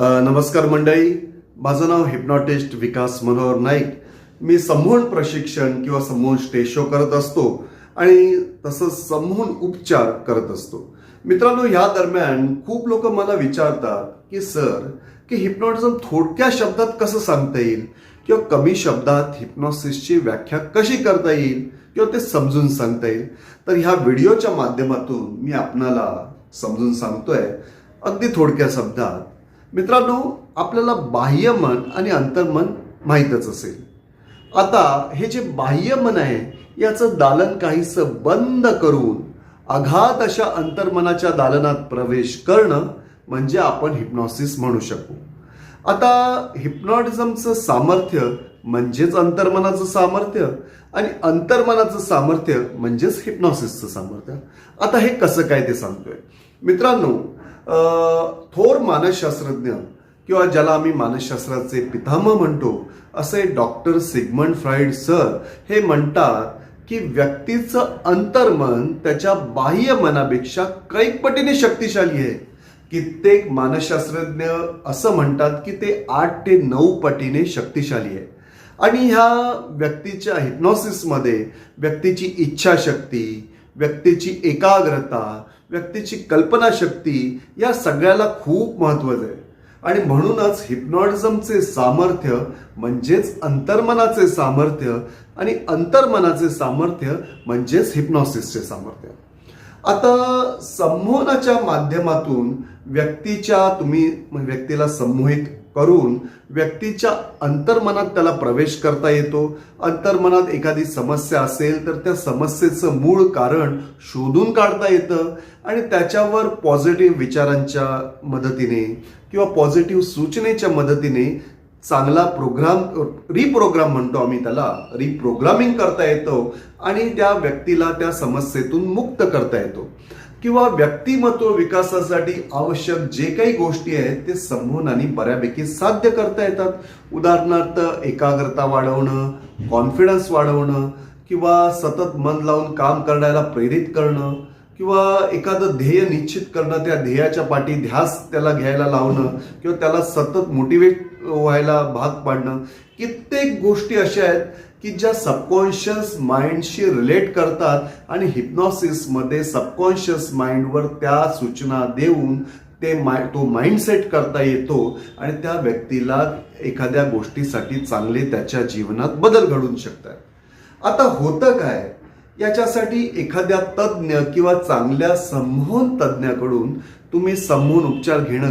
नमस्कार मंडळी. माझं नाव हिप्नॉटिस्ट विकास मनोहर नाईक. मी संमोहन प्रशिक्षण किंवा संमोहन स्टेज शो करत असतो आणि तसंच संमोहन उपचार करत असतो. मित्रांनो या दरम्यान खूप लोक मला विचारतात की सर की हिप्नॉटिझम थोडक्या शब्दात कसं सांगता येईल? किंवा कमी शब्दात हिप्नॉसिसची व्याख्या कशी करता येईल? किंवा ते समजून सांगता येईल? तर ह्या व्हिडिओच्या माध्यमातून मी आपणाला समजून सांगतोय. अगदी थोडक्या शब्दात. मित्रांनो आपल्याला बाह्य मन आणि अंतर्मन माहीतच असेल. आता हे जे बाह्य मन आहे याचं दालन काहीसं बंद करून अघात अशा अंतर्मनाच्या दालनात प्रवेश करणं म्हणजे आपण हिप्नॉसिस म्हणू शकू. आता हिप्नॉटिझमचं सामर्थ्य म्हणजेच अंतर्मनाचं सामर्थ्य आणि अंतर्मनाचं सामर्थ्य म्हणजेच हिप्नॉसिसचं सामर्थ्य. आता हे कसं काय ते सांगतोय? मित्रांनो थोर मानसशास्त्रज्ञ किंवा ज्याला आम्ही मानसशास्त्राचे पितामह म्हणतो असे डॉक्टर सिगमंड फ्राईड सर हे म्हणतात की व्यक्तीचं अंतर्मन त्याच्या बाह्य मनापेक्षा कैक पटीने शक्तिशाली आहे. कित्येक मानसशास्त्रज्ञ असं म्हणतात की ते आठ ते नऊ पटीने शक्तिशाली आहे. आणि ह्या व्यक्तीच्या हिप्नॉसिसमध्ये व्यक्तीची इच्छाशक्ती व्यक्तीची एकाग्रता व्यक्तीची कल्पनाशक्ती या सगळ्याला खूप महत्वाचं आहे. आणि म्हणूनच हिप्नॉटिझमचे सामर्थ्य म्हणजेच अंतर्मनाचे सामर्थ्य आणि अंतर्मनाचे सामर्थ्य म्हणजेच हिप्नॉसिसचे सामर्थ्य. आता संमोहनाच्या माध्यमातून व्यक्तीच्या तुम्ही म्हणजे व्यक्तीला संमोहित करून व्यक्तीच्या अंतर्मनात त्याला प्रवेश करता येतो. अंतर्मनात एखादी समस्या असेल तर त्या समस्येचं मूळ कारण शोधून काढता येतं आणि त्याच्यावर पॉझिटिव्ह विचारांच्या मदतीने किंवा पॉझिटिव्ह सूचनेच्या मदतीने चांगला प्रोग्राम रिप्रोग्राम म्हणतो आम्ही त्याला. रिप्रोग्रामिंग करता येतो आणि त्या व्यक्तीला त्या समस्येतून मुक्त करता येतो. किंवा व्यक्तिमत्व विकासासाठी आवश्यक जे काही गोष्टी आहेत ते संमोहनाने बऱ्यापैकी साध्य करता येतात. उदाहरणार्थ एकाग्रता वाढवणं कॉन्फिडन्स वाढवणं किंवा सतत मन लावून काम करण्याला प्रेरित करणं किंवा एखादं ध्येय निश्चित करणं त्या ध्येयाच्या पाठी ध्यास त्याला घ्यायला लावणं किंवा त्याला सतत मोटिवेट व्हायला भाग पाडणं. कित्येक गोष्टी अशा आहेत की ज्या सबकॉन्शियस माइंडशी रिलेट करतात आणि हिप्नॉसिसमध्ये सबकॉन्शियस माइंडवर त्या सूचना देऊन ते माय तो माइंडसेट करता येतो आणि त्या व्यक्तीला एखाद्या गोष्टीसाठी चांगले त्याच्या जीवनात बदल घडून शकतात. आता होतं काय? याच्यासाठी एखाद्या तज्ज्ञ किंवा चांगल्या संमोहन तज्ज्ञाकडून तुम्ही संमोहन उपचार घेणं